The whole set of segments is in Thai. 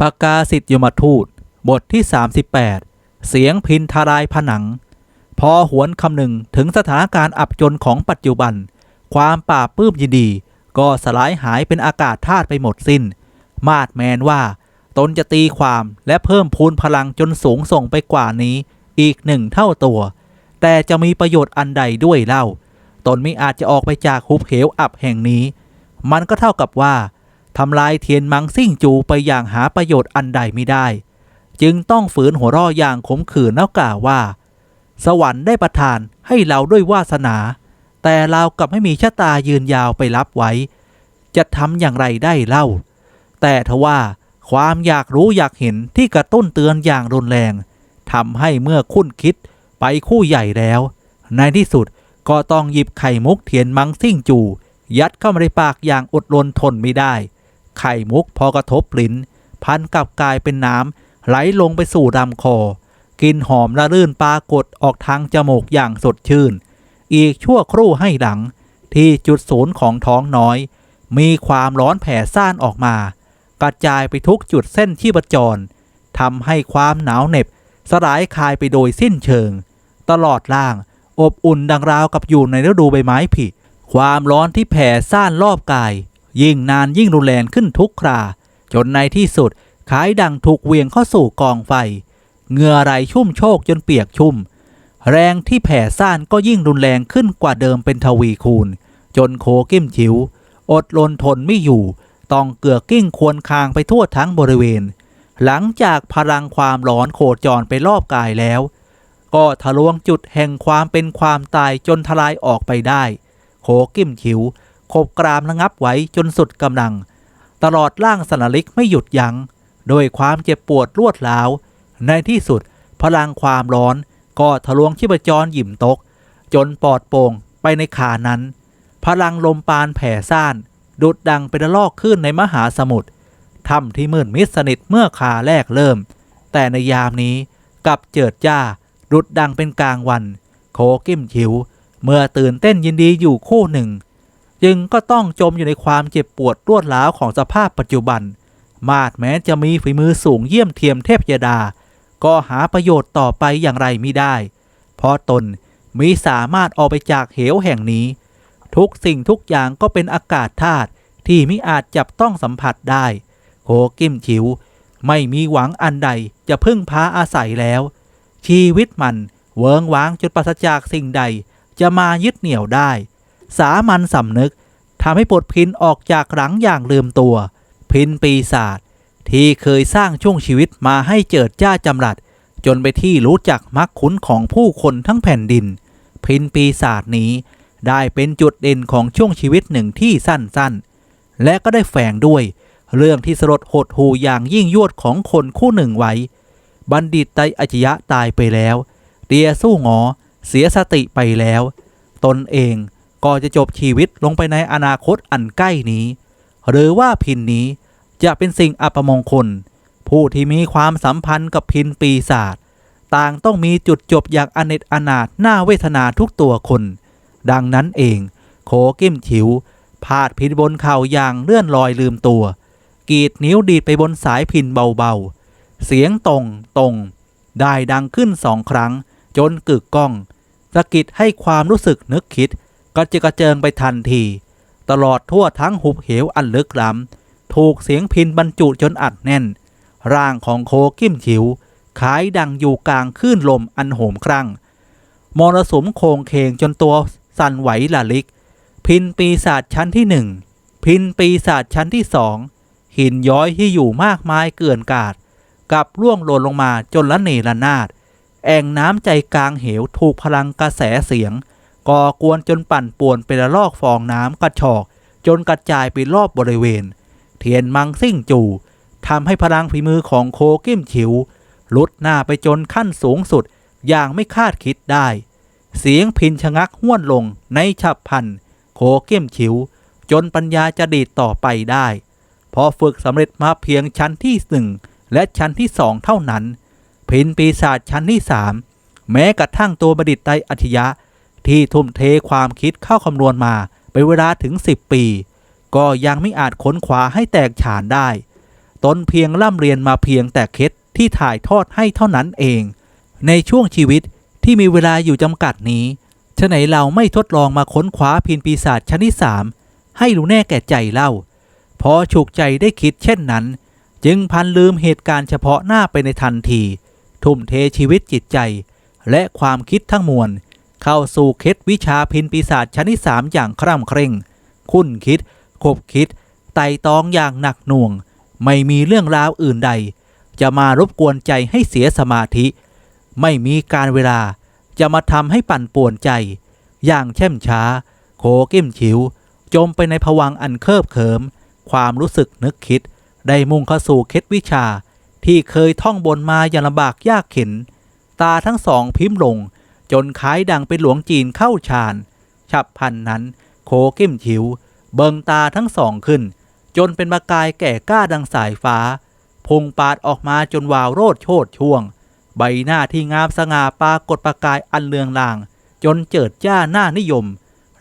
ปากกาสิทธิยมทูต บทที่ 38 เสียงพินทารายผนัง พอหวนคำหนึ่งถึงสถานการณ์อับจนของปัจจุบัน ความป่าบปลื้มยินดี ก็สลายหายเป็นอากาศธาตุไปหมดสิน้น มาดแมนว่า ตนจะตีความและเพิ่มพูนพลังจนสูงส่งไปกว่านี้ อีกหนึ่งเท่าตัว แต่จะมีประโยชน์อันใดด้วยเล่า ตนไม่อาจจะออกไปจากหุบเหวอับแห่งนี้ มันก็เท่ากับว่า ทำลายเทียนมังซิ่งจูไปอย่างหาประโยชน์อันใดไม่ได้ จึงต้องฝืนหัวร่ออย่างขมขื่นแล้วกล่าวว่า สวรรค์ได้ประทานให้เราด้วยวาสนา แต่เรากลับไม่มีชะตายืนยาวไปรับไว้ จะทำอย่างไรได้เล่า แต่ทว่าความอยากรู้อยากเห็นที่กระตุ้นเตือนอย่างรุนแรงทำให้เมื่อคุ้นคิดไปคู่ใหญ่แล้ว ในที่สุดก็ต้องหยิบไข่มุกเทียนมังซิ่งจู ยัดเข้ามาในปากอย่างอดรนทนไม่ได้ ไข่มุกพอกระทบลิ้น พันกับกลายเป็นน้ำไหลลงไปสู่ลำคอ กินหอมละลื่นปรากฏออกทางจมูกอย่างสดชื่น อีกชั่วครู่ให้หลัง ที่จุดศูนย์ของท้องน้อย มีความร้อนแผ่ซ่านออกมา กระจายไปทุกจุดเส้นชีพจรทำให้ความหนาวเหน็บ สลายคายไปโดยสิ้นเชิง ตลอดล่างอบอุ่นดังราวกับอยู่ในฤดูใบไม้ผลิความร้อนที่แผ่ซ่านรอบกาย ยิ่งนานยิ่งรุนแรงขึ้นทุกครา จนในที่สุดขายดังถูกเวียงเข้าสู่กองไฟเหงื่อไหลชุ่มโชกจนเปียกชุ่ม แรงที่แผ่ซ่านก็ยิ่งรุนแรงขึ้นกว่าเดิมเป็นทวีคูณ จนโคกิ้มฉิวอดลนทนไม่อยู่ ต้องเกือกกิ้งควรคางไปทั่วทั้งบริเวณ หลังจากพลังความร้อนโคจรไปรอบกายแล้ว ก็ทะลวงจุดแห่งความเป็นความตายจนทลายออกไปได้ โคกิ้มฉิว ขบกรามระงับไว้จนสุดกำลัง ตลอดล่างสนลิกไม่หยุดยัง้งโดยความเจ็บปวดรวดร้าว ในที่สุดพลังความร้อนก็ทะลวงชีพจรหยิมตก จนปอดโป่งไปในขานั้น พลังลมปานแผ่ซ่าน ดุดดังเป็นลอกขึ้นในมหาสมุทรถ้ำที่มืดมิดสนิทเมื่อขาแรกเริ่ม แต่ในยามนี้กับเจิดจ้า ดุดดังเป็นกลางวัน โคกิ้มฉิว เมื่อตื่นเต้นยินดีอยู่คู่หนึ่ง จึงก็ต้องจมอยู่ในความเจ็บปวดรวดร้าวของสภาพปัจจุบัน มาดแม้จะมีฝีมือสูงเยี่ยมเทียมเทพยดา ก็หาประโยชน์ต่อไปอย่างไรไม่ได้ เพราะตนมีสามารถออกไปจากเหวแห่งนี้ ทุกสิ่งทุกอย่างก็เป็นอากาศธาตุที่มิอาจจับต้องสัมผัสได้โหกิมฉิว ไม่มีหวังอันใดจะพึ่งพาอาศัยแล้ว ชีวิตมันเวิงว้างจนปราศจากสิ่งใดจะมายึดเหนี่ยวได้ สามัญสำนึกทำให้ปลดพินออกจากหลังอย่างลืมตัว พินปีศาจที่เคยสร้างช่วงชีวิตมาให้เจิดจ้าจำรัด จนไปที่รู้จักมักคุ้นของผู้คนทั้งแผ่นดิน พินปีศาจนี้ได้เป็นจุดเด่นของช่วงชีวิตหนึ่งที่สั้นๆ และก็ได้แฝงด้วย เรื่องที่สลดหดหูอย่างยิ่งยวดของคนคู่หนึ่งไว้ บัณฑิตไตอจยะตายไปแล้วเตียสู้งอเสียสติไปแล้ว ตนเอง ก็จะจบชีวิตลงไปในอนาคตอันใกล้นี้ หรือว่าพินนี้จะเป็นสิ่งอัปมงคล ผู้ที่มีความสัมพันธ์กับพินปีศาจต่างต้องมีจุดจบอย่างอเนจอนาถน่าเวทนาทุกตัวคน ดังนั้นเองโคกิมฉิวพาดพินบนเข่าอย่างเลื่อนลอยลืมตัว กีดนิ้วดีดไปบนสายพินเบาๆ เสียงตรงตรงได้ดังขึ้นสองครั้ง จนกึกก้องสะกิดให้ความรู้สึกนึกคิด กระจิกระเจิงไปทันที ตลอดทั่วทั้งหุบเหวอันลึกล้ำถูกเสียงพินบรรจุจนอัดแน่น ร่างของโคกิ้มฉิวขายดังอยู่กลางคลื่นลมอันโหมครั่งมรสุมโคงเคงจนตัวสั่นไหวละลิก พินปีศาจชั้นที่หนึ่งพินปีศาจชั้นที่สองหินย้อยที่อยู่มากมายเกินกาดกับร่วงหล่นลงมาจนละเนระนาด แอ่งน้ำใจกลางเหวถูกพลังกระแสเสียง ก่อกวนจนปั่นป่วนเป็นระลอกฟองน้ำกระชอก จนกระจายไปรอบบริเวณ เทียนมังซิ่งจูทำให้พลังฝีมือของโคกิมฉิวลุดหน้าไปจนขั้นสูงสุดอย่างไม่คาดคิดได้ เสียงพินชะงักห้วนลงในฉับพันโคเก้มฉิว จนปัญญาจะดีดต่อไปได้ พอฝึกสำเร็จมาเพียงชั้นที่หนึ่งและชั้นที่สองเท่านั้น พินปีศาจชั้นที่สามแม้กระทั่งตัวบดิตไตอัจฉยะ ที่ทุ่มเทความคิดเข้าคำนวณมาเป็นเวลาถึง 10 ปี ก็ยังไม่อาจค้นคว้าให้แตกฉานได้ ตนเพียงล่ำเรียนมาเพียงแต่เคล็ดที่ถ่ายทอดให้เท่านั้นเอง ในช่วงชีวิตที่มีเวลาอยู่จำกัดนี้ฉะไหนเราไม่ทดลองมาค้นคว้าพินปีศาจชนิดสามให้รู้แน่แก่ใจเล่า พอฉุกใจได้คิดเช่นนั้น จึงพันลืมเหตุการณ์เฉพาะหน้าไปในทันที ทุ่มเทชีวิตจิตใจ และความคิดทั้งมวล เข้าสู่เคล็ดวิชาพินปีศาจชั้นิดสามอย่างคร่ำเคร่ง คุ้นคิด คบคิด ไต่ตองอย่างหนักหน่วง ไม่มีเรื่องราวอื่นใด จะมารบกวนใจให้เสียสมาธิ ไม่มีการเวลาจะมาทำให้ปั่นป่วนใจ อย่างแช่มช้า โขกิ้มฉิว จมไปในผวังอันเคิบเขิม ความรู้สึกนึกคิด ได้มุ่งเข้าสู่เคล็ดวิชาที่เคยท่องบนมาอย่างลำบากยากเข็น ตาทั้งสองพิมพ์ลง จนคล้ายดังเป็นหลวงจีนเข้าฌานฉับพันนั้น โคกิ้มฉิว เบิงตาทั้งสองขึ้น จนเป็นประกายแก่กล้าดังสายฟ้าพุงปาดออกมาจนวาวโรดโชดช่วง ใบหน้าที่งามสง่าปรากฏประกายอันเลืองลาง จนเจิดจ้าหน้านิยม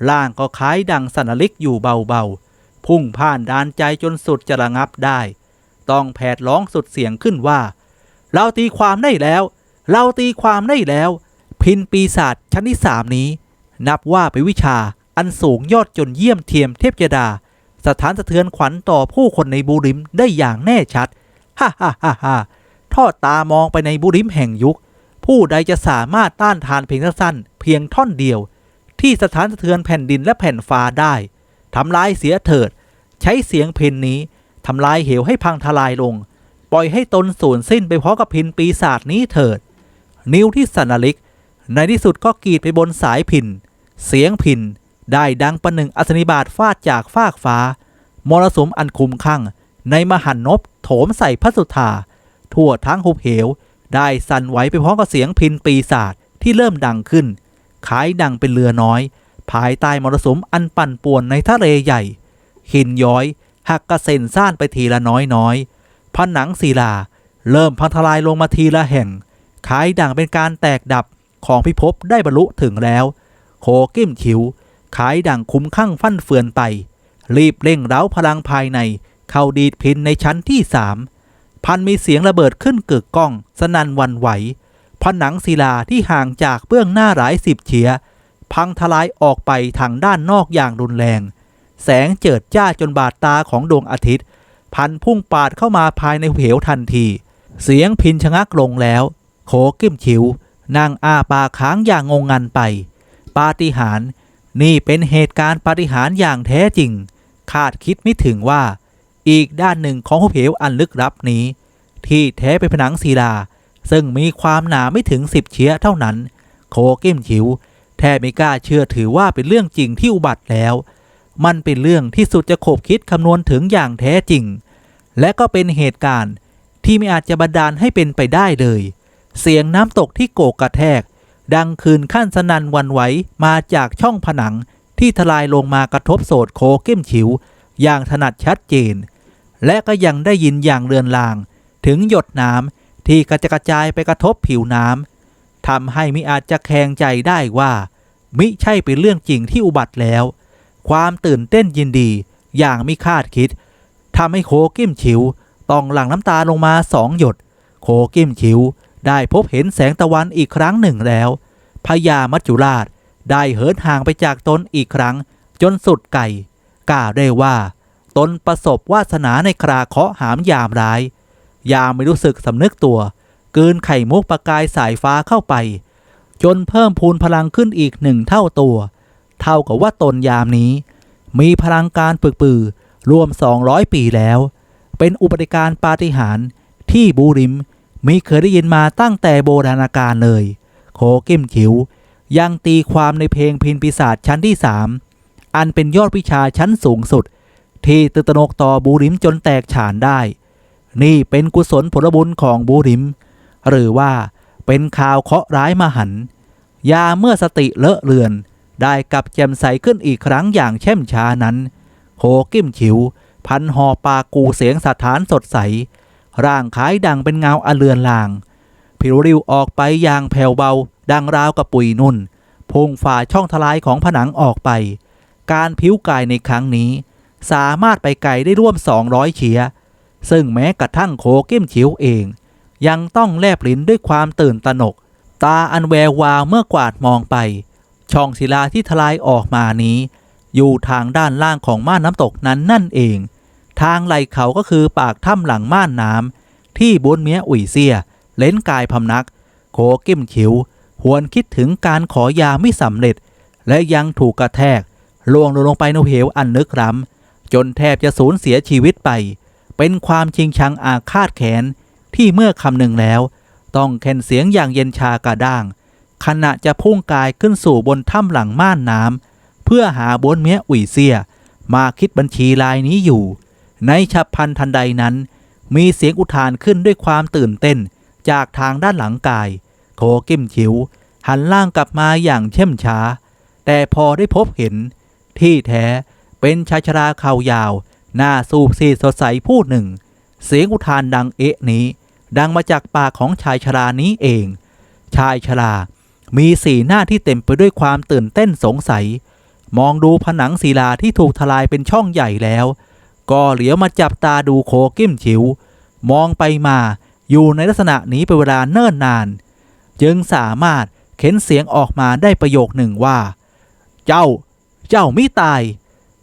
ล่างก็คล้ายดังสันลิกอยู่เบาๆ พุ่งผ่านดานใจจนสุดจะระงับได้ ต้องแผดร้องสุดเสียงขึ้นว่า เราตีความได้แล้ว เราตีความได้แล้ว พินปีศาจชั้นที่สามนี้ นับว่าเป็นวิชาอันสูงยอดจนเยี่ยมเทียมเทพยดา สถานสะเทือนขวัญต่อผู้คนในบูริมได้อย่างแน่ชัดฮ่าฮ่าฮ่าฮ่าทอดตามองไปในบุริมแห่งยุค ผู้ใดจะสามารถต้านทานเพียงสั้นเพียงท่อนเดียว ที่สถานสะเทือนแผ่นดินและแผ่นฟ้าได้ทำลายเสียเถิด ใช้เสียงเพนนี้ทำลายเหวให้พังทลายลง ปล่อยให้ตนสูญสิ้นไปเพราะกับพินปีศาจนี้เถิด นิ้วที่สันลิก ในที่สุดก็กรีดไปบนสายพิน เสียงพิน ได้ดังประหนึ่งอัศนิบาตฟาดจากฟากฟ้า มรสุมอันคุมข้างในมหันนบโถมใส่พระสุธาทั่วทั้งหุบเหว ได้สั่นไหวไปพร้อมกับเสียงพินปีศาจที่เริ่มดังขึ้นขายดังเป็นเรือน้อย ภายใต้มรสุมอันปั่นป่วนในทะเลใหญ่ หินย้อยหักกระเซ็นซ่านไปทีละน้อยน้อยผนังศิลา เริ่มพังทลายลงมาทีละแห่งขายดังเป็นการแตกดับ ของพิภพได้บรรลุถึงแล้วโคกิ้มขิวขายดังคุ้มข้างฟั่นเฟือนไป รีบเร่งเร้าพลังภายใน เข้าดีดพินในชั้นที่สามพันมีเสียงระเบิดขึ้นเกิดก้อง สนันวันไหวผนังศิลาที่ห่างจากเบื้องหน้าหลายสิบเฉีย พังทลายออกไปทางด้านนอกอย่างรุนแรง แสงเจิดจ้าจนบาดตาของดวงอาทิตย์ พันพุ่งปาดเข้ามาภายในเหวทันที เสียงพินชะงักลงแล้วโขกิ้มฉิว นั่งอ้าปากค้างอย่างงงงันไป ปาฏิหาริย์นี่เป็นเหตุการณ์ปาฏิหาริย์อย่างแท้จริง คาดคิดไม่ถึงว่า อีกด้านหนึ่งของหุบเหวอันลึกลับนี้ ที่แท้เป็นผนังศิลา ซึ่งมีความหนาไม่ถึงสิบเชียเท่านั้น โคกิ้มฉิว แทบไม่กล้าเชื่อถือว่าเป็นเรื่องจริงที่อุบัติแล้ว มันเป็นเรื่องที่สุดจะขบคิดคำนวณถึงอย่างแท้จริง และก็เป็นเหตุการณ์ที่ไม่อาจจะบันดาลให้เป็นไปได้เลย เสียงน้ำตกที่โกกกระแทก ดังคืนขั้นสนันวันไหวมาจากช่องผนังที่ทลายลงมากระทบโสดโคเก้มฉิว อย่างถนัดชัดเจน และก็ยังได้ยินอย่างเรือนลาง ถึงหยดน้ำที่กระจกระจายไปกระทบผิวน้ำทำให้มิอาจจะแคลงใจได้ว่า มิใช่เป็นเรื่องจริงที่อุบัติแล้ว ความตื่นเต้นยินดีอย่างไม่คาดคิดทำให้โคกิ้มฉิวต้องหลั่งน้ำตาลงมาสองหยด โคกิ้มฉิว ได้พบเห็นแสงตะวันอีกครั้งหนึ่งแล้วพญามัจจุราชได้เหินห่างไปจากตนอีกครั้ง จนสุดไก่กล่าวได้ว่า ตนประสบวาสนาในคราเคาะหามยามร้าย ยามไม่รู้สึกสำนึกตัวกืนไข่มุกประกายสายฟ้าเข้าไป จนเพิ่มพูนพลังขึ้นอีกหนึ่งเท่าตัว เท่ากับว่าตนยามนี้ มีพลังการปึกปือรวม 200 ปีแล้ว เป็นอุบัติการปาฏิหาริย์ที่บูริม มิเคยได้ยินมาตั้งแต่โบราณกาลเลย โคกิมฉิวยังตีความในเพลงพินปีศาจชั้นที่สามอันเป็นยอดวิชาชั้นสูงสุด ที่ตื่นตระหนกต่อบูริมจนแตกฉานได้ นี่เป็นกุศลผลบุญของบูริม หรือว่าเป็นข่าวเคราะห์ร้ายมหันยาเมื่อสติเลอะเลือน ได้กลับแจ่มใสขึ้นอีกครั้งอย่างเช่มช้านั้นโหกิ้มฉิว พันหอปากูเสียงสถานสดใส ร่างขายดังเป็นเงาอเลือนลาง ผิวริวออกไปอย่างแผ่วเบา ดังราวกับปุยนุ่น พุ่งฝ่าช่องทลายของผนังออกไป การผิวกายในครั้งนี้ สามารถไปไกลได้ร่วม 200 เฉีย ซึ่งแม้กระทั่งโคเก้มฉิวเอง ยังต้องแลบลิ้นด้วยความตื่นตระหนก ตาอันแวววาวเมื่อกวาดมองไป ช่องศิลาที่ทลายออกมานี้ อยู่ทางด้านล่างของม่านน้ำตกนั้นนั่นเอง ทางไหลเขาก็คือปากถ้ำหลังม่านน้ำที่บุญเมียอุ่ยเซีย เล้นกายพำนัก โคกิ้มฉิวหวนคิดถึงการขอยาไม่สำเร็จ และยังถูกกระแทกล่วงลงไปในเหวอันลึกล้ำจนแทบจะสูญเสียชีวิตไป เป็นความชิงชังอาฆาตแขนที่เมื่อคำหนึ่งแล้ว ต้องเค้นเสียงอย่างเย็นชากระด้าง ขณะจะพุ่งกายขึ้นสู่บนถ้ำหลังม่านน้ำเพื่อหาบนเมียอุ่ยเซีย มาคิดบัญชีลายนี้อยู่ ในฉับพลันทันใดนั้น มีเสียงอุทานขึ้นด้วยความตื่นเต้นจากทางด้านหลังกาย โคกิ้มฉิว หันล่างกลับมาอย่างเช่มช้า แต่พอได้พบเห็น ที่แท้เป็นชายชราเขายาว หน้าสูบซีสดใสผู้หนึ่ง เสียงอุทานดังเอะนี้ ดังมาจากปากของชายชรานี้เอง ชายชรามีสีหน้าที่เต็มไปด้วยความตื่นเต้นสงสัย มองดูผนังศิลาที่ถูกทลายเป็นช่องใหญ่แล้ว ก็เหลียวมาจับตาดูโคกิมฉิว มองไปมาอยู่ในลักษณะนี้เป็นเวลาเนิ่นนาน จึงสามารถเข็นเสียงออกมาได้ประโยคหนึ่งว่า เจ้า เจ้ามิตาย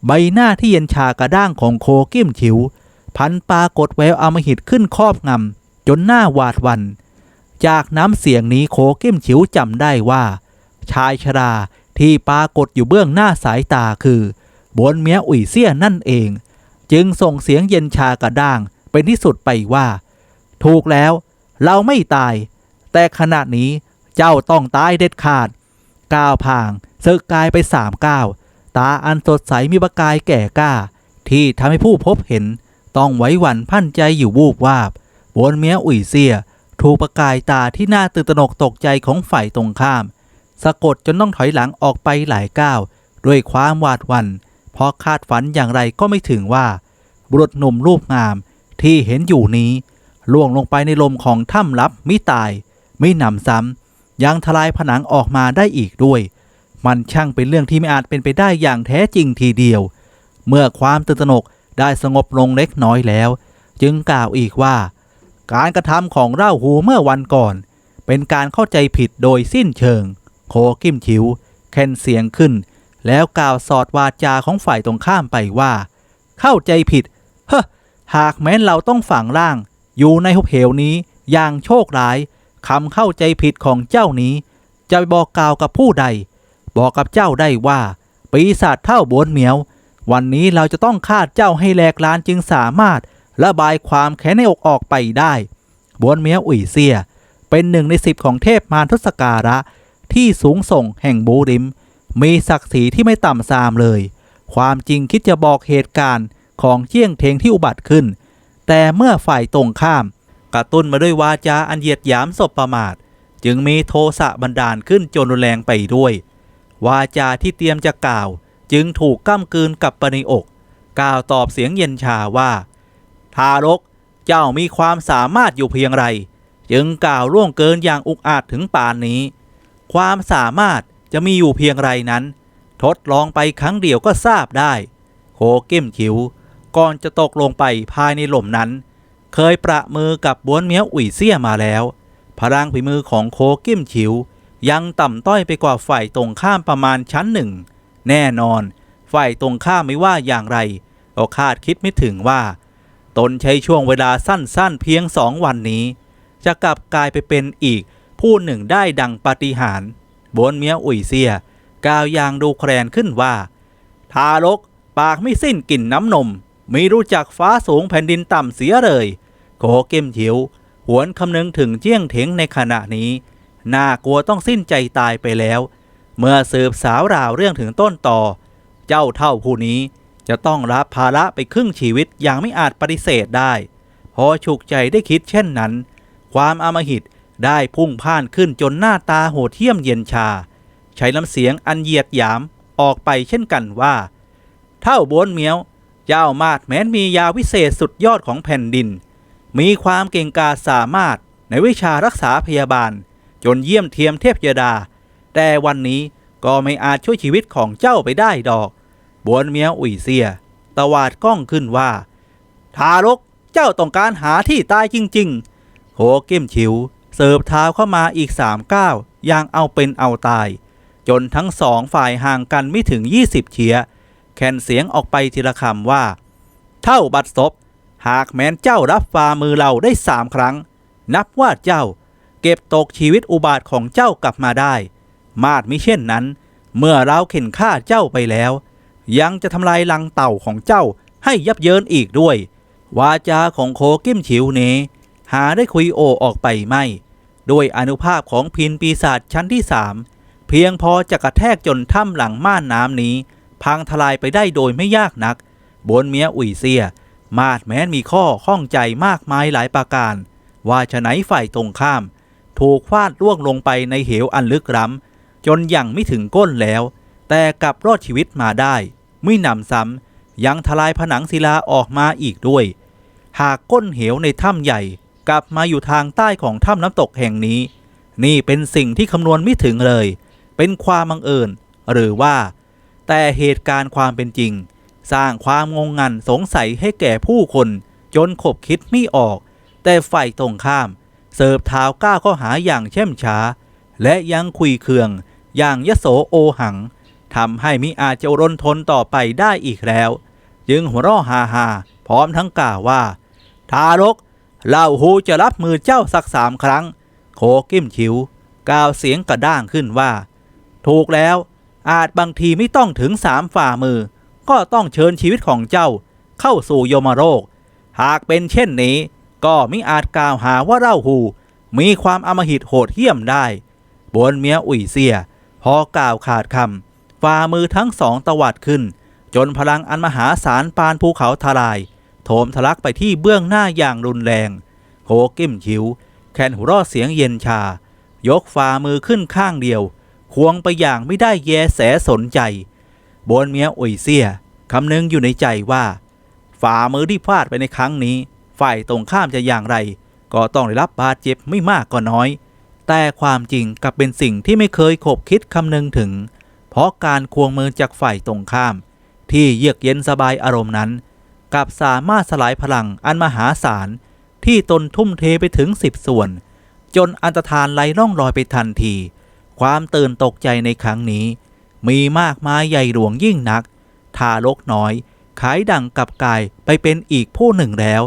ใบหน้าที่เย็นชากระด้างของโคกิมฉิว พันปรากฏแววอมหิตขึ้นครอบงำจนหน้าหวาดวัน จากน้ำเสียงนี้โคกิมฉิวจำได้ว่า ชายชราที่ปรากฏอยู่เบื้องหน้าสายตาคือ บนเมียอุ่ยเสี้ยนั่นเอง จึงส่งเสียงเย็นชากระด้างเป็นที่สุดไปว่า ถูกแล้ว เราไม่ตาย แต่ขณะนี้เจ้าต้องตายเด็ดขาดก้าวพางสึกกายไปสามก้าวตาอันสดใสมีประกายแก่กล้า ที่ทำให้ผู้พบเห็น ต้องไว้หวั่นพันใจอยู่วูบวาบบนเมียอุ่ยเสีย ถูกประกายตาที่น่าตื่นตระหนกตกใจของฝ่ายตรงข้าม สะกดจนต้องถอยหลังออกไปหลายก้าวด้วยความหวาดหวัน่น เพราะคาดฝันอย่างไรก็ไม่ถึงว่า บุรุษหนุ่มรูปงามที่เห็นอยู่นี้ล่วงลงไปในลมของถ้ำลับมิตาย ไม่หนำซ้ำยังทลายผนังออกมาได้อีกด้วย มันช่างเป็นเรื่องที่ไม่อาจเป็นไปได้อย่างแท้จริงทีเดียว เมื่อความตื่นตระหนกได้สงบลงเล็กน้อยแล้ว จึงกล่าวอีกว่า การกระทำของเล่าหูเมื่อวันก่อน เป็นการเข้าใจผิดโดยสิ้นเชิง โคกิมชิวแคนเสียงขึ้น แล้วกล่าวสอดวาจาของฝ่ายตรงข้ามไปว่า เข้าใจผิด เฮ้หากแม้นเราต้องฝังร่าง อยู่ในหุบเหวนี้อย่างโชคร้ายคำเข้าใจผิดของเจ้านี้ จะไปบอกกล่าวกับผู้ใด บอกกับเจ้าได้ว่า ปีศาจเท่าบนเหมียว วันนี้เราจะต้องฆ่าเจ้าให้แหลกลานจึงสามารถระบายความแค้นในอกออกไปได้บนเหมียวอุ่ยเซีย เป็นหนึ่งในสิบของเทพมารทศการะ ที่สูงส่งแห่งบูริม มีศักดิ์ศรีที่ไม่ต่ำซามเลย ความจริงคิดจะบอกเหตุการณ์ของเจี้ยงเทงที่อุบัติขึ้น แต่เมื่อฝ่ายตรงข้าม กระตุ้นมาด้วยวาจาอันเหยียดหยามศพประมาท จึงมีโทสะบันดาลขึ้นจนรุนแรงไปด้วย วาจาที่เตรียมจะกล่าว จึงถูกก้ามกืนกับปในอก กล่าวตอบเสียงเย็นชาว่า ทารกเจ้ามีความสามารถอยู่เพียงไร จึงกล่าวล่วงเกินอย่างอุกอาจถึงป่านนี้ ความสามารถ จะมีอยู่เพียงไรนั้น ทดลองไปครั้งเดียวก็ทราบได้ โคเก้มขิวก่อนจะตกลงไปภายในหล่มนั้น เคยประมือกับบวนเมียวอุ่ยเซี่ยมาแล้ว พลังฝีมือของโคกิ้มฉิว ยังต่ำต้อยไปกว่าฝ่ายตรงข้ามประมาณชั้นหนึ่ง แน่นอน ฝ่ายตรงข้ามไม่ว่าอย่างไรก็คาดคิดไม่ถึงว่า ตนใช้ช่วงเวลาสั้นๆเพียงสองวันนี้ จะกลับกลายไปเป็นอีกผู้หนึ่งได้ดังปาฏิหาริย์ บนเมียอุ่ยเซีย กล่าวอย่างดูแคลนขึ้นว่า ทารกปากไม่สิ้นกลิ่นน้ำนม มีรู้จักฟ้าสูงแผ่นดินต่ำเสียเลยโกเกมฉิวหวนคำนึงถึงเจี้ยงเถงในขณะนี้ น่ากลัวต้องสิ้นใจตายไปแล้ว เมื่อสืบสาวราวเรื่องถึงต้นต่อ เจ้าเท่าผู้นี้จะต้องรับภาระไปครึ่งชีวิตอย่างไม่อาจปฏิเสธได้ พอฉุกใจได้คิดเช่นนั้น ความอำมหิต ได้พุ่งพ่านขึ้นจนหน้าตาโหดเหี้ยมเย็นชา ใช้น้ำเสียงอันเหยียดหยามออกไปเช่นกันว่า เท่าบนเมียว เจ้ามาดแม้นมียาวิเศษสุดยอดของแผ่นดิน มีความเก่งกาสามารถในวิชารักษาพยาบาล จนเยี่ยมเทียมเทพยดา แต่วันนี้ก็ไม่อาจช่วยชีวิตของเจ้าไปได้ดอก บวนเมียวอุ่ยเซียตวาดกล้องขึ้นว่า ทารกเจ้าต้องการหาที่ตายจริง ๆ โคกิมฉิว เสิร์ฟเท้าเข้ามาอีกสามก้าวอย่างเอาเป็นเอาตาย จนทั้งสองฝ่ายห่างกันไม่ถึง 20เฉียแคนเสียงออกไปทีละคำว่า เท่าบัดซบหากแม้นเจ้ารับฝ่ามือเราได้สามครั้ง นับว่าเจ้า เก็บตกชีวิตอุบาทของเจ้ากลับมาได้ มาดมิเช่นนั้น เมื่อเราเข็นฆ่าเจ้าไปแล้ว ยังจะทำลายลังเต่าของเจ้าให้ยับเยินอีกด้วย วาจาของโคกิมฉิวนี้ หาได้คุยโอออกไปไม่ ด้วยอนุภาพของพินปีศาจชั้นที่สามเพียงพอจะกระแทกจนถ้ำหลังม่านน้ำนี้ พังทลายไปได้โดยไม่ยากนัก บนเมียอุ่ยเซีย มาดแม้นมีข้อข้องใจมากมายหลายประการ ว่าฉะไหนฝ่ายตรงข้าม ถูกฟาดล่วงลงไปในเหวอันลึกล้ำจนยังไม่ถึงก้นแล้ว แต่กลับรอดชีวิตมาได้ไม่นำซ้ำยังทลายผนังศิลาออกมาอีกด้วย หากก้นเหวในถ้ำใหญ่ กลับมาอยู่ทางใต้ของถ้ำน้ำตกแห่งนี้ นี่เป็นสิ่งที่คำนวณไม่ถึงเลย เป็นความบังเอิญหรือว่า แต่เหตุการณ์ความเป็นจริง สร้างความงงงันสงสัยให้แก่ผู้คน จนขบคิดไม่ออก แต่ฝ่ายตรงข้าม เสิร์ฟเท้าก้าวเข้าหาอย่างเช่มช้า และยังคุยเคือง อย่างยโสโอหังทำให้มิอาจจะรนทนต่อไปได้อีกแล้ว จึงหัวเราะฮาฮาพร้อมทั้งกล่าวว่า ทารก เล่าหูจะรับมือเจ้าสักสามครั้ง โคกิ้มชิวกล่าวเสียงกระด้างขึ้นว่า ถูกแล้วอาจบางทีไม่ต้องถึงสามฝ่ามือ ก็ต้องเชิญชีวิตของเจ้าเข้าสู่โยมโรค หากเป็นเช่นนี้ ก็มิอาจกล่าวหาว่าเล่าหูมีความอมหิตโหดเหี้ยมได้บนเมียอุ่ยเสีย พอกล่าวขาดคำฝ่ามือทั้งสองตวัดขึ้น จนพลังอันมหาศาลปานภูเขาทลาย โถมทะลักไปที่เบื้องหน้าอย่างรุนแรงโคกิ้มชิว แคนหัวรอดเสียงเย็นชา ยกฝ่ามือขึ้นข้างเดียว ควงไปอย่างไม่ได้แยแสสนใจ บนเมียอุยเสียคำนึงอยู่ในใจว่า ฝ่ามือที่พลาดไปในครั้งนี้ ฝ่ายตรงข้ามจะอย่างไร ก็ต้องได้รับบาดเจ็บไม่มากก็น้อย แต่ความจริงกลับเป็นสิ่งที่ไม่เคยขบคิดคำนึงถึง เพราะการควงมือจากฝ่ายตรงข้าม ที่เยือกเย็นสบายอารมณ์นั้น กับสามารถสลายพลังอันมหาศาล ที่ตนทุ่มเทไปถึงสิบส่วน จนอันตรธานไหลล่องลอยไปทันที ความตื่นตกใจในครั้งนี้ มีมากมายใหญ่หลวงยิ่งนัก ทารกน้อยขายดังกับกายไปเป็นอีกผู้หนึ่งแล้ว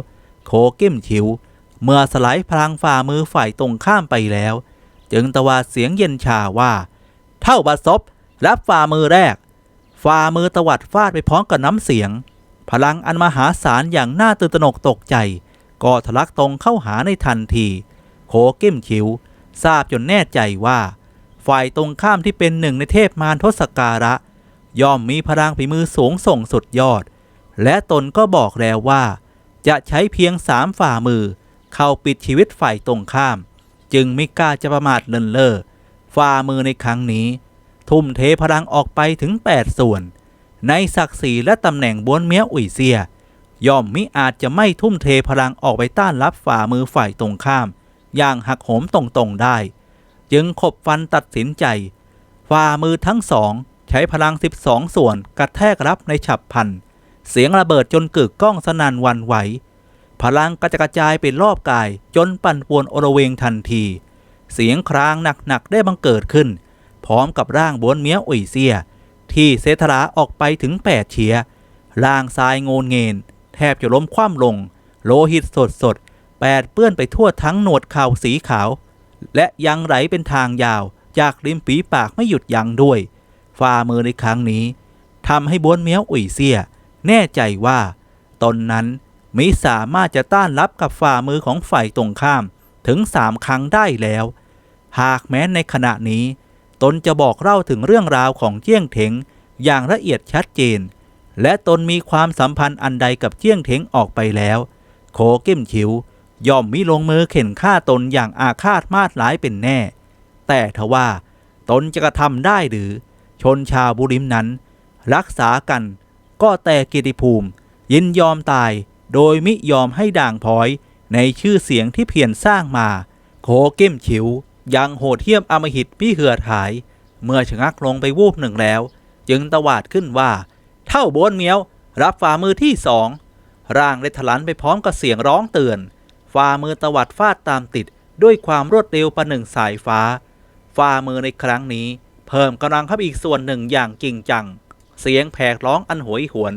โคกิ้มชิว เมื่อสลายพลังฝ่ามือฝ่ายตรงข้ามไปแล้ว จึงตะวาดเสียงเย็นชาว่า เท่าบัดซบรับฝ่ามือแรก ฝ่ามือตวัดฟาดไปพร้อมกับน้ำเสียง พลังอันมหาศาลอย่างน่าตื่นตระหนกตกใจ ก็ทะลักตรงเข้าหาในทันที โคกิ้มชิวทราบจนแน่ใจว่า ฝ่ายตรงข้ามที่เป็นหนึ่งในเทพมารทศการะ ย่อมมีพลังฝีมือสูงส่งสุดยอด และตนก็บอกแล้วว่า จะใช้เพียงสามฝ่ามือ เข้าปิดชีวิตฝ่ายตรงข้าม จึงไม่กล้าจะประมาทเลินเล่อฝ่ามือในครั้งนี้ ทุ่มเทพลังออกไปถึง 8 ส่วน ในศักดิ์ศรีและตำแหน่งบวนเมียอุ่ยเซีย ย่อมมิอาจจะไม่ทุ่มเทพลังออกไปต้านรับฝ่ามือฝ่ายตรงข้าม อย่างหักโหมตรงๆได้ จึงขบฟันตัดสินใจ ฝ่ามือทั้งสอง ใช้พลัง 12 ส่วนกระแทกรับในฉับพัน เสียงระเบิดจนกึกก้องสนั่นวันไหว พลังกระจกระจายเป็นรอบกายจนปั่นป่วนโอระเวงทันที เสียงครางหนักๆได้บังเกิดขึ้น พร้อมกับร่างบวนเมียอุ่ยเซีย ที่เซธราออกไปถึงแปดเฉียร่างทรายโงนเงินแทบจะล้มคว่ำลง โลหิตสดสดแปดเปื้อนไปทั่วทั้งหนวดเข่าสีขาว และยังไหลเป็นทางยาว จากริมฝีปากไม่หยุดยั้งด้วย ฝ่ามือในครั้งนี้ทำให้บวนเมียวอุ่ยเซีย แน่ใจว่า ตนนั้นมิสามารถจะต้านรับกับฝ่ามือของฝ่ายตรงข้ามถึงสามครั้งได้แล้ว หากแม้ในขณะนี้ ตนจะบอกเล่าถึงเรื่องราวของเจี้ยงเถงอย่างละเอียดชัดเจน และตนมีความสัมพันธ์อันใดกับเจี้ยงเถงออกไปแล้ว โคเก้มฉิว ย่อมมิลงมือเข็นฆ่าตนอย่างอาฆาตมาดหลายเป็นแน่ แต่ทว่าตนจะกระทำได้หรือ ชนชาวบุริมนั้น รักษากัน ก็แต่กิติภูมิ ยินยอมตายโดยมิยอมให้ด่างพร้อยในชื่อเสียงที่เพียรสร้างมา โคเก้มฉิว ยังโหดเหี้ยมอมหิตพี่เหือดหาย เมื่อชะงักลงไปวูบหนึ่งแล้ว จึงตวาดขึ้นว่า เท่าโบนเมียว รับฝ่ามือที่สองร่างได้ถลันไปพร้อมกับเสียงร้องเตือนฝ่ามือตวัดฟาดตามติดด้วยความรวดเร็วประหนึ่งสายฟ้า ฝ่ามือในครั้งนี้ เพิ่มกำลังเข้าอีกส่วนหนึ่งอย่างจริงจัง เสียงแผกร้องอันโหยหวน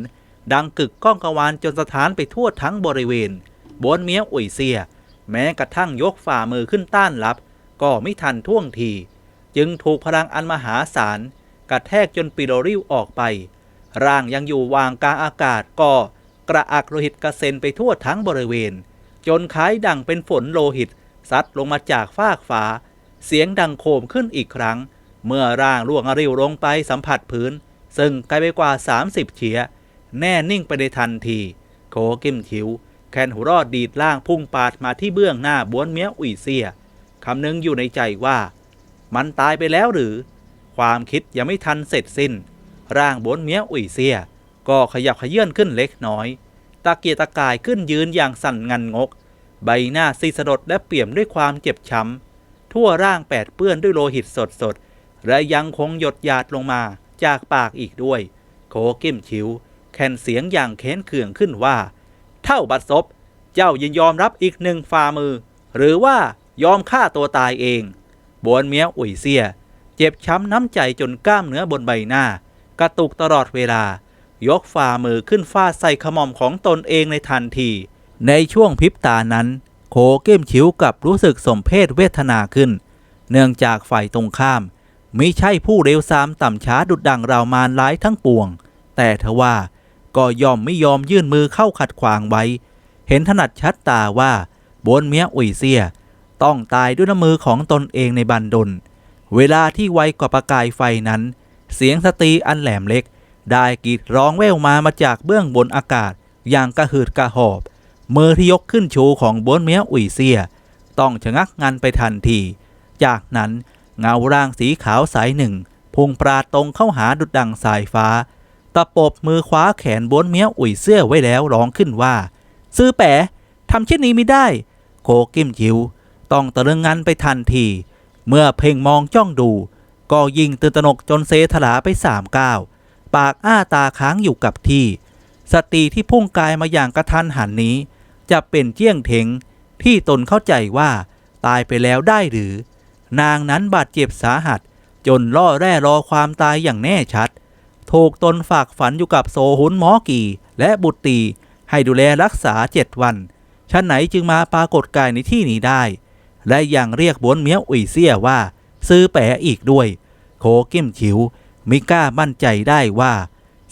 ดังกึกก้องกวานจนสถานไปทั่วทั้งบริเวณ บนเมียอุ่ยเสีย แม้กระทั่งยกฝ่ามือขึ้นต้านรับ ก็ไม่ทันท่วงที จึงถูกพลังอันมหาศาลกระแทกจนปิโดริวออกไป ร่างยังอยู่วางกลางอากาศก็กระอักโลหิตกระเซ็นไปทั่วทั้งบริเวณ จนคล้ายดังเป็นฝนโลหิตซัดลงมาจากฟากฟ้า เสียงดังโคมขึ้นอีกครั้ง เมื่อร่างล่วงริ้วลงไปสัมผัสพื้น ซึ่งไกลไปกว่า 30 เฉีย แน่นิ่งไปในทันที โคกิมคิว แคนหูรอดดีดล่างพุ่งปาดมาที่เบื้องหน้าบ้วนเมียอุ่ยเซีย คำนึงอยู่ในใจว่า มันตายไปแล้วหรือ ความคิดยังไม่ทันเสร็จสิ้น ร่างบนเมียอุ่ยเซีย ก็ขยับขยื่นขึ้นเล็กน้อย ตะเกียกตะกายขึ้นยืนอย่างสั่นงันงก ใบหน้าซีสลดและเปี่ยมด้วยความเจ็บช้ำทั่วร่างแปดเปื้อนด้วยโลหิตสดสดและยังคงหยดหยาดลงมาจากปากอีกด้วย โคกิมชิว แคนเสียงอย่างแค้นเคืองขึ้นว่า เท่าบัดซบ เจ้ายินยอมรับอีกหนึ่งฝ่ามือ หรือว่า ยอมฆ่าตัวตายเองบวนเมียอุยเซีย เจ็บช้ำน้ำใจจนกล้ามเนื้อบนใบหน้า กระตุกตลอดเวลา ยกฝ่ามือขึ้นฟาดใส่ขมอมของตนเองในทันที ในช่วงพริบตานั้น โคเก้มชิวกับรู้สึกสมเพศเวทนาขึ้น เนื่องจากฝ่ายตรงข้ามมิใช่ผู้เร็วซามต่ำช้าดุดดังราวมารร้ายทั้งปวง แต่ทว่าก็ยอมไม่ยอมยื่นมือเข้าขัดขวางไว้ เห็นถนัดชัดตาว่าบนเมียอุยเซีย ต้องตายด้วยน้ำมือของตนเองในบันดล เวลาที่ไวกว่าประกายไฟนั้น เสียงสตรีอันแหลมเล็ก ได้กรีดร้องแว่วมามาจากเบื้องบนอากาศ อย่างกระหืดกระหอบ มือที่ยกขึ้นชูของบนเมียอุ่ยเซีย ต้องชะงักงันไปทันที จากนั้นเงาร่างสีขาวสายหนึ่งพุ่งปราดตรงเข้าหาดุดดังสายฟ้า ตะปบมือคว้าแขนบนเมียอุ่ยเสื้อไว้แล้วร้องขึ้นว่า ซื้อแปะทำเช่นนี้ไม่ได้ โคกิมจิว ต้องตะลึงงันไปทันที เมื่อเพ่งมองจ้องดู ก็ยิงตื่นตระหนกจนเซถลาไปสามก้าวปากอ้าตาค้างอยู่กับที่ สตรีที่พุ่งกายมาอย่างกระทันหันนี้ จะเป็นเจี้ยงเถงที่ตนเข้าใจว่าตายไปแล้วได้หรือ นางนั้นบาดเจ็บสาหัส จนล่อแร่รอความตายอย่างแน่ชัด ถูกตนฝากฝันอยู่กับโซหุนหมอกีและบุตรตีให้ดูแลรักษาเจ็ดวันชั้นไหนจึงมาปรากฏกายในที่นี้ได้ และยังเรียกบนเมียวอุยเซียว่า ซื้อแปะอีกด้วย โคกิมฉิวมิกล้ามั่นใจได้ว่า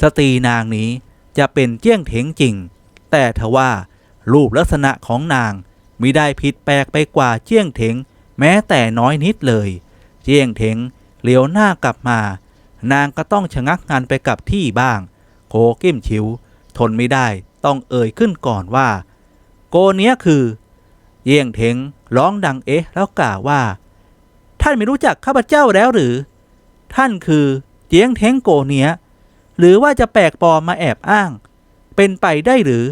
สตรีนางนี้จะเป็นเจี้ยงเถงจริง แต่ทว่ารูปลักษณะของนางมิได้ผิดแปลกไปกว่าเจี้ยงเถงแม้แต่น้อยนิดเลย เจี้ยงเถงเหลียวหน้ากลับมา นางก็ต้องชะงักงันไปกับที่บ้าง โคกิมชิว ทนไม่ได้ต้องเอ่ยขึ้นก่อนว่า โกเนี้ยคือ เยี่ยงเถง ร้องดังเอ๊ะแล้วกล่าวว่า ท่านไม่รู้จักข้าพเจ้าแล้วหรือ ท่านคือเจียงเทงโกเนียหรือว่าจะแปลกปลอมมาแอบอ้าง เป็นไปได้หรือ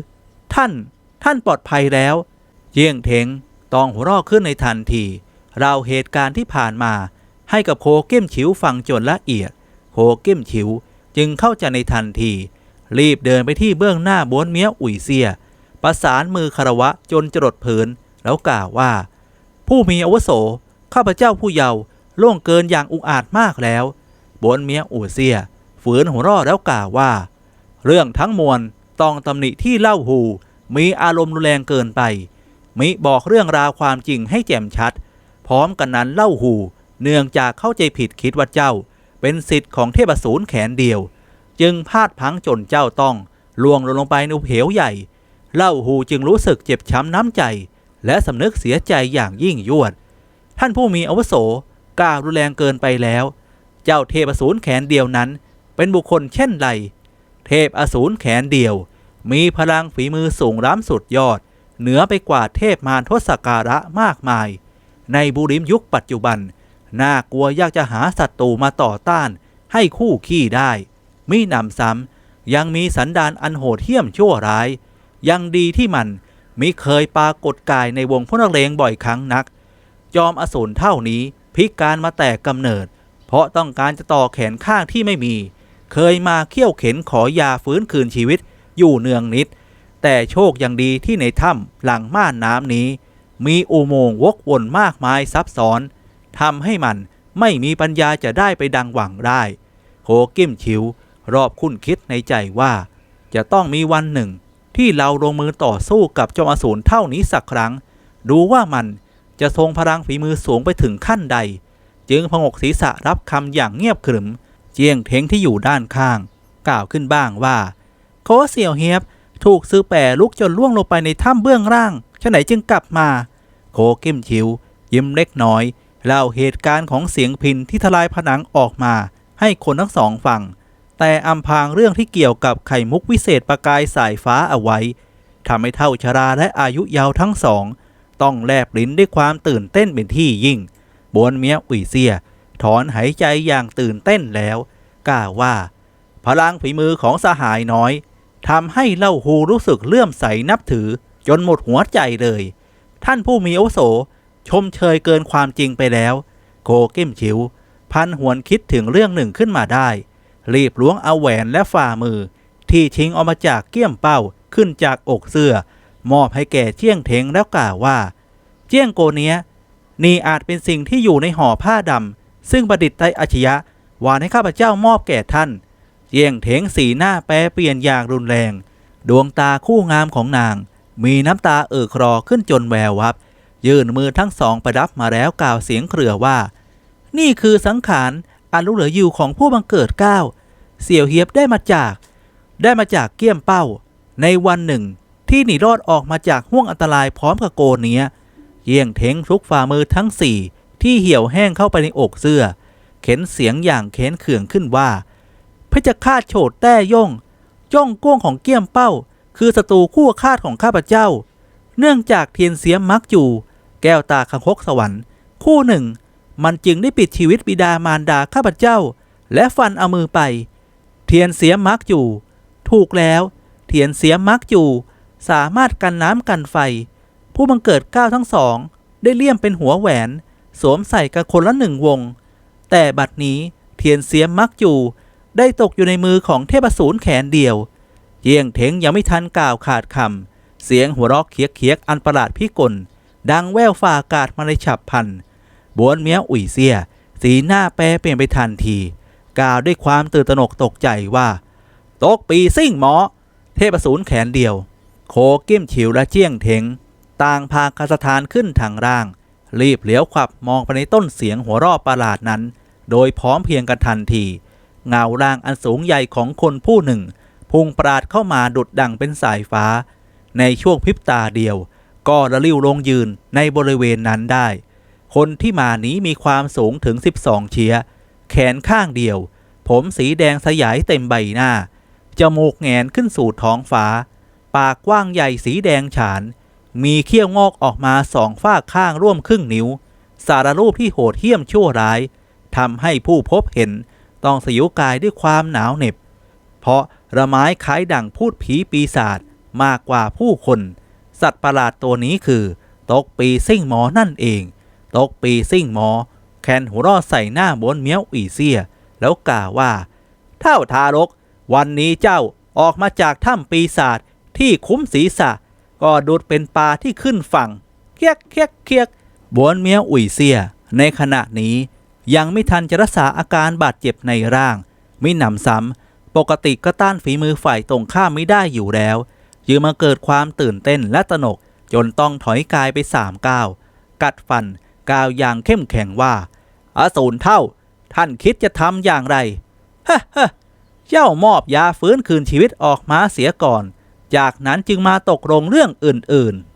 ท่าน ท่านปลอดภัยแล้ว เจียงเทงตองหัวราะขึ้นในทันทีเราเหตุการณ์ที่ผ่านมาให้กับโคเก้มฉิวฟังจนละเอียด โคเก้มฉิวจึงเข้าใจในทันที รีบเดินไปที่เบื้องหน้าบ้วนเมียอุ่ยเซีย ประสานมือคารวะจนจรดผืน แล้วกล่าวว่า ผู้มีอวโสข้าพเจ้าผู้เยาว์ล่วงเกินอย่างอุกอาจมากแล้ว บนเมียอูเซีย ฝืนหัวรอดแล้วกล่าวว่า เรื่องทั้งมวลต้องตำหนิที่เล่าหู มีอารมณ์รุนแรงเกินไป มิบอกเรื่องราวความจริงให้แจ่มชัด พร้อมกันนั้นเล่าหู เนื่องจากเข้าใจผิดคิดว่าเจ้า เป็นสิทธิ์ของเทพสูรแขนเดียว จึงพลาดพังจนเจ้าต้องล่วงลงไปในเหวใหญ่ เล่าหูจึงรู้สึกเจ็บช้ำน้ำใจ และสำนึกเสียใจอย่างยิ่งยวด ท่านผู้มีอาวุโสกล้ารุนแรงเกินไปแล้ว เจ้าเทพอสูรแขนเดียวนั้น เป็นบุคคลเช่นไร เทพอสูรแขนเดียว มีพลังฝีมือสูงล้ำสุดยอด เหนือไปกว่าเทพมารทศการะมากมาย ในบุริมยุคปัจจุบัน น่ากลัวยากจะหาศัตรูมาต่อต้านให้คู่ขี้ได้มีหนำซ้ำยังมีสันดานอันโหดเหี้ยมชั่วร้าย ยังดีที่มัน มิเคยปรากฏกายในวงพวกนักเลงบ่อยครั้งนัก จอมอสูรเท่านี้พิการมาแต่กำเนิด เพราะต้องการจะต่อแขนข้างที่ไม่มี เคยมาเขี่ยวเข็นขอยาฟื้นคืนชีวิตอยู่เนืองนิด แต่โชคยังดีที่ในถ้ำหลังม่านน้ำนี้ มีอุโมงค์วกวนมากมายซับซ้อนทำให้มันไม่มีปัญญาจะได้ไปดังหวังได้โคกิมชิว รอบคุ้นคิดในใจว่า จะต้องมีวันหนึ่ง ที่เราลงมือต่อสู้กับจอมอสูรเท่านี้สักครั้ง ดูว่ามันจะทรงพลังฝีมือสูงไปถึงขั้นใด จึงพงกศีรษะรับคำอย่างเงียบขรึม เจียงเทงที่อยู่ด้านข้าง กล่าวขึ้นบ้างว่าโคเสี่ยวเฮียบถูกซื้อแปรลุกจนล่วงลงไปในถ้ำเบื้องล่างฉะไหนจึงกลับมา โคกิ้มชิว ยิ้มเล็กน้อยเล่าเหตุการณ์ของเสียงพินที่ทลายผนังออกมา ให้คนทั้งสองฟัง แต่อำพางเรื่องที่เกี่ยวกับไข่มุกวิเศษประกายสายฟ้าเอาไว้ทำให้เท่าชราและอายุยาวทั้งสอง ต้องแลบลิ้นด้วยความตื่นเต้นเป็นที่ยิ่ง บวนเมียอุ๋ยเซีย ถอนหายใจอย่างตื่นเต้นแล้วกล่าวว่า พลังฝีมือของสหายน้อยทำให้เล่าฮูรู้สึกเลื่อมใสนับถือ จนหมดหัวใจเลย ท่านผู้มีโอโส ชมเชยเกินความจริงไปแล้วโกก้มชิว พันหวนคิดถึงเรื่องหนึ่งขึ้นมาได้ รีบล้วงเอาแหวนและฝ่ามือ ที่ชิงออกมาจากเกี้ยมเป้าขึ้นจากอกเสื้อ มอบให้แก่เจี้ยงเทงแล้วกล่าวว่า เจี้ยงโกเนี้ย นี่อาจเป็นสิ่งที่อยู่ในห่อผ้าดำซึ่งประดิษฐ์ไตรอาชยะวานให้ข้าพเจ้ามอบแก่ท่าน เจียงเถงสีหน้าแปรเปลี่ยนอย่างรุนแรง ดวงตาคู่งามของนาง มีน้ำตาเอ่อคลอขึ้นจนแวววับ ยื่นมือทั้งสองไปรับมาแล้วกล่าวเสียงเครือว่า นี่คือสังขาร อันรู้เหลืออยู่ของผู้บังเกิดเก้าเสี่ยวเฮียบได้มาจาก ได้มาจากเกี้ยมเป้า ในวันหนึ่ง ที่หนีรอดออกมาจากห่วงอันตรายพร้อมกับโกนเนี้ยเยี่ยงเทงทุกฝ่ามือทั้งสี่ที่เหี่ยวแห้งเข้าไปในอกเสื้อ เข็นเสียงอย่างเค้นเขื่องขึ้นว่าเพชฌฆาตโฉดแต้ย่งจ้องก้วงของเกี้ยมเป้า คือศัตรูคู่คาดของข้าพเจ้า เนื่องจากเทียนเสียมมักจูแก้วตาคังคกสวรรค์ คู่หนึ่ง มันจึงได้ปิดชีวิตบิดามารดาข้าพเจ้า และฟันเอามือไป เทียนเสียมมักจูถูกแล้ว เทียนเสียมมักจูสามารถกันน้ำกันไฟ ผู้บังเกิดเก้าทั้งสอง ได้เลี่ยมเป็นหัวแหวน สวมใส่กันคนละหนึ่งวง แต่บัดนี้เทียนเสียมมักจูได้ตกอยู่ในมือของเทพสูรแขนเดียว เยี่ยงเถงยังไม่ทันกล่าวขาดคำเสียงหัวเราะเคียกเคียกๆอันประหลาดพิกลดังแว่วฝ่าอากาศมาในฉับพลัน บวนเมียอุ่ยเสีย สีหน้าแปรเปลี่ยนไปทันที กล่าวด้วยความตื่นตระหนกตกใจว่า ตกปีซิ่งหมอ เทพสูรแขนเดียว โคกิ้มฉิวและเจี้ยงเถงต่างพาคาสถานขึ้นทางร่าง รีบเหลียวขวับมองไปในต้นเสียงหัวรอบประหลาดนั้น โดยพร้อมเพียงกันทันที เงาร่างอันสูงใหญ่ของคนผู้หนึ่ง พุ่งปราดเข้ามาดุดดังเป็นสายฟ้า ในช่วงพริบตาเดียว ก็ระลิ้วลงยืนในบริเวณนั้นได้ คนที่มานี้มีความสูงถึง 12 เชีย แขนข้างเดียว ผมสีแดงสยายเต็มใบหน้า จมูกแงนขึ้นสู่ท้องฟ้า ปากกว้างใหญ่สีแดงฉาน มีเขี้ยวงอกออกมาสองฝ้าข้างร่วมครึ่งนิ้ว สารรูปที่โหดเหี้ยมชั่วร้ายทำให้ผู้พบเห็นต้องสยิวกายด้วยความหนาวเหน็บ เพราะระไม้คล้ายดั่งพูดผีปีศาจมากกว่าผู้คน สัตว์ประหลาดตัวนี้คือ ตกปีซิ่งหมอนั่นเอง ตกปีซิ่งหมอ แคนหัวรอดใส่หน้าบนเมียวอีเซีย แล้วกล่าวว่า เท่าทารก วันนี้เจ้าออกมาจากถ้ำปีศาจที่คุ้มศีรษะ ก็ดูดเป็นปลาที่ขึ้นฝั่งเคียกเคียกเคียกบวนเมียวอุ่ยเซีย ในขณะนี้ยังไม่ทันจะรักษาอาการบาดเจ็บในร่าง ไมิหนำซ้ำ ปกติก็ต้านฝีมือฝ่ายตรงข้ามไม่ได้อยู่แล้วจึงมาเกิดความตื่นเต้นและตนก จนต้องถอยกายไปสามก้าว กัดฟัน กล่าวอย่างเข้มแข็งว่า อาสูรเท่า ท่านคิดจะทำอย่างไรฮะฮะเจ้ามอบยาฟื้นคืนชีวิตออกมาเสียก่อน จากนั้นจึงมาตกลงเรื่องอื่นๆ